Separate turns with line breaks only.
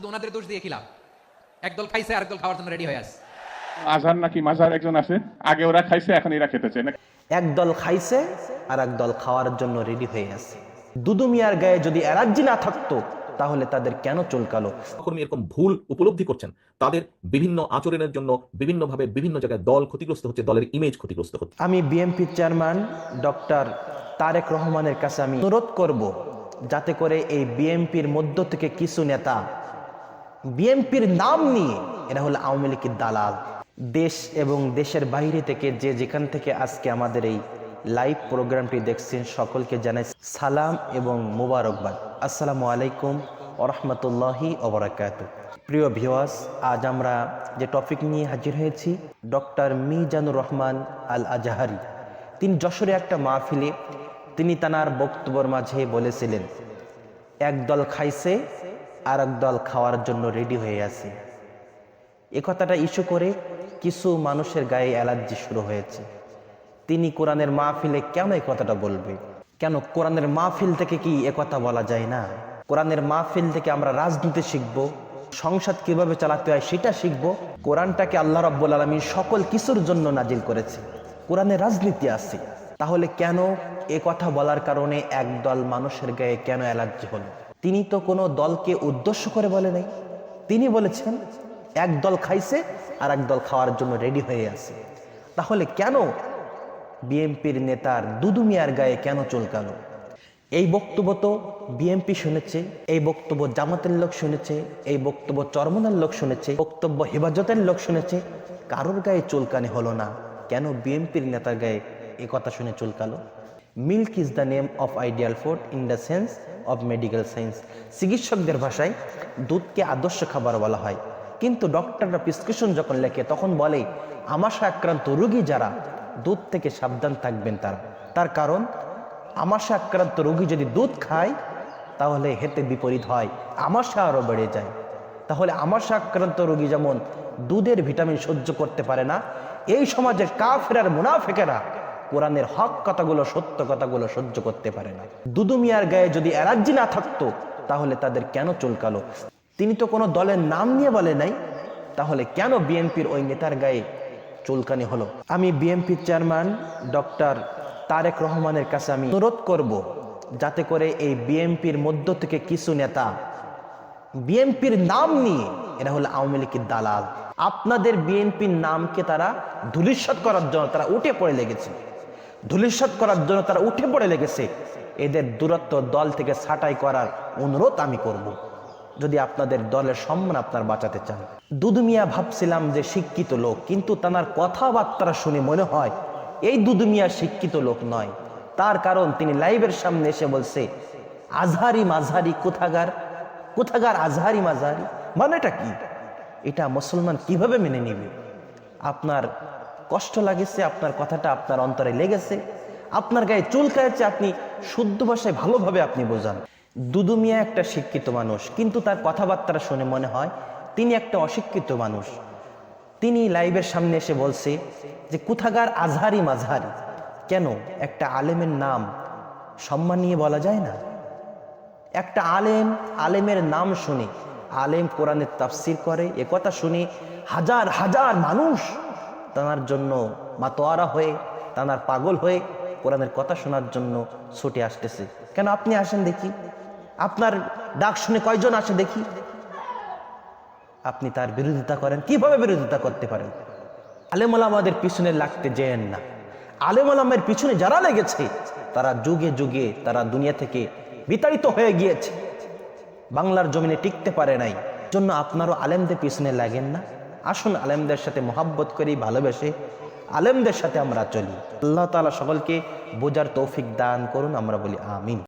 শুধু ওনাদের দোষ দিয়ে খিলাম একদল খাইছে আর একদল খাওয়ার জন্য রেডি হয়ে আছে।
আজহার নাকি মাজার একজন আছে? আগে ওরা খাইছে এখন এরা খেতেছে না
এক দল খাইছে আর এক দল খাওয়ার জন্য রেডি হয়ে আছে। দুদু মিয়ার গায়ে যদি অ্যালার্জি না থাকতো তাহলে তাদের কেন চুলকালো?
কর্মী এরকম ভুল উপলব্ধি করছেন। তাদের বিভিন্ন আচরণের জন্য বিভিন্নভাবে বিভিন্ন জায়গায় দল ক্ষতিগ্রস্ত হচ্ছে দলের ইমেজ ক্ষতিগ্রস্ত হচ্ছে।
আমি বিএমপি চেয়ারম্যান ডক্টর তারেক রহমানের কাছে আমি অনুরোধ করব যাতে করে এই বিএমপির মধ্য থেকে কিছু নেতা বিএমপির নাম নিয়ে, এরা হলো আওয়ামী লীগের দালাল। দেশ এবং দেশের বাইরে থেকে যে যেখান থেকে আজকে আমাদের এই লাইভ প্রোগ্রামটি দেখছেন, সকলকে জানাই সালাম এবং মুবারকবাদ। আসসালামু আলাইকুম ওরহমতুল্লাহি ওবরাকাত প্রিয় ভিওয়াস আজ আমরা যে টপিক নিয়ে হাজির হয়েছি ডক্টর মিজানুর রহমান আল আজাহারি তিনি যশোরে একটা মাহফিলে তিনি তানার বক্তব্যের মাঝে বলেছিলেন, একদল খাইছে আর দল খাওয়ার জন্য রেডি হয়ে আছে। এ কথাটা ইস্যু করে কিছু মানুষের গায়ে অ্যালার্জি শুরু হয়েছে। তিনি কোরআনের মাহফিলে কেন এই কথাটা বলবে? কেন কোরআনের মাহফিল থেকে কি এ কথা বলা যায় না? কোরআনের মাহফিল থেকে আমরা রাজনীতি শিখব, সংসদ কীভাবে চালাতে হয় সেটা শিখব, কোরআনটাকে আল্লাহ রাব্বুল আলমী সকল কিছুর জন্য নাজিল করেছে, কোরআনে রাজনীতি আছে। তাহলে কেন এ কথা বলার কারণে একদল মানুষের গায়ে কেন অ্যালার্জি হলো? তিনি তো কোনো দলকে উদ্দেশ্য করে বলে নাই। তিনি বলেছেন, এক দল খাইছে আর এক দল খাওয়ার জন্য রেডি হয়ে আছে। তাহলে কেন বিএনপির নেতার দুদু মিয়ার গায়ে কেন চুলকালো? এই বক্তব্য তো বিএনপি শুনেছে, এই বক্তব্য জামাতের লোক শুনেছে, এই বক্তব্য চরমনার লোক শুনেছে, বক্তব্য হেফাজতের লোক শুনেছে। কারোর গায়ে চুলকানি হলো না। কেন বিএনপির নেতার গায়ে এ কথা শুনে চুলকালো? Milk is the name of ideal food in the sense of medical science চিকিৎসকদের ভাষায় দুধকে আদর্শ খাবার বলা হয়। কিন্তু ডক্টররা প্রেসক্রিপশন যখন লেখে, তখন বলে আমাশা আক্রান্ত রোগী যারা দুধ থেকে সাবধান থাকবেন তারা। তার কারণ আমাশা আক্রান্ত রোগী যদি দুধ খায়, তাহলে হেতে বিপরীত হয় আমাশা আরও বেড়ে যায়। তাহলে আমাশা আক্রান্ত রোগী যেমন দুধের ভিটামিন সহ্য করতে পারে না, এই সমাজের কাফের আর মুনাফেকেরা কোরআনের হক কথাগুলো, সত্য কথাগুলো সহ্য করতে পারে না। দুদু মিয়ার গায়ে যদি অ্যালার্জি না থাকতো, তাহলে তাদের কেন চুলকালো? তিনি তো কোনো দলের নাম নিয়ে বলে নাই। তাহলে কেন বিএনপির ওই নেতার গায়ে চুলকানি হলো? আমি বিএনপির চেয়ারম্যান ডক্টর তারেক রহমানের কাছে আমি অনুরোধ করব, যাতে করে এই বিএনপির মধ্য থেকে কিছু নেতা বিএনপির নাম নিয়ে, এরা হলো আওয়ামী লীগের দালাল। আপনাদের বিএনপির নামকে তারা ধুলিস্বাদ করার জন্য তারা উঠে পড়ে লেগেছে। ধুলিস্বাদ করার জন্য তারা উঠে পড়ে লেগেছে। এদের দূরত্ব দল থেকে ছাঁটাই করার অনুরোধ আমি করব। যদি আপনাদের দলের সম্মান আপনার বাঁচাতে চান। দুদু মিয়া ভাবছিলাম যে শিক্ষিত লোক, কিন্তু তার কথাবার্তা শুনে মনে হয় এই দুদু মিয়া শিক্ষিত লোক নয়। তার কারণ তিনি লাইভের সামনে এসে বলছে, আজহারি মাঝহারি কোথাগার কোথাগার আজহারি মাঝহারি? মানেটা কি? এটা মুসলমান কীভাবে মেনে নিবে? আপনার কষ্ট লাগেছে, আপনার কথাটা আপনার অন্তরে লেগেছে, আপনার গায়ে চুল খাইছে আপনি শুদ্ধ ভাষায় ভালোভাবে আপনি বোঝান। দুদু মিয়া একটা শিক্ষিত মানুষ, কিন্তু তার কথাবার্তা শুনে মনে হয় তিনি একটা অশিক্ষিত মানুষ। তিনি লাইভের সামনে এসে বলছে যে কুথাগার আজহারি মাঝহারি? কেন? একটা আলেমের নাম সম্মান নিয়ে বলা যায় না? একটা আলেম, আলেমের নাম শুনে, আলেম কোরআনের তাফসির করে, এ কথা শুনে হাজার হাজার মানুষ তানার জন্য মাতোয়ারা হয়ে, তানার পাগল হয়ে কোরআনের কথা শোনার জন্য ছুটে আসতেছে। কেন আপনি আসেন দেখি? আপনার ডাক শুনে কয়জন আসে দেখি? আপনি তার বিরোধিতা করেন। কীভাবে বিরোধিতা করতে পারেন? আলেমুল আমাদের পিছনে লাগতে যেন না। আলেমুল আমের পিছনে যারা লেগেছে, তারা যুগে যুগে তারা দুনিয়া থেকে বিতাড়িত হয়ে গিয়েছে। বাংলার জমিনে টিকতে পারে নাই। জন্য আপনারও আলেমদের পিছনে লাগেন না? আসুন আলেমদের সাথে মোহাব্বত করি, ভালোবেসে আলেমদের সাথে আমরা চলি। আল্লাহ তালা সকলকে বোঝার তৌফিক দান করুন, আমরা বলি আমিন।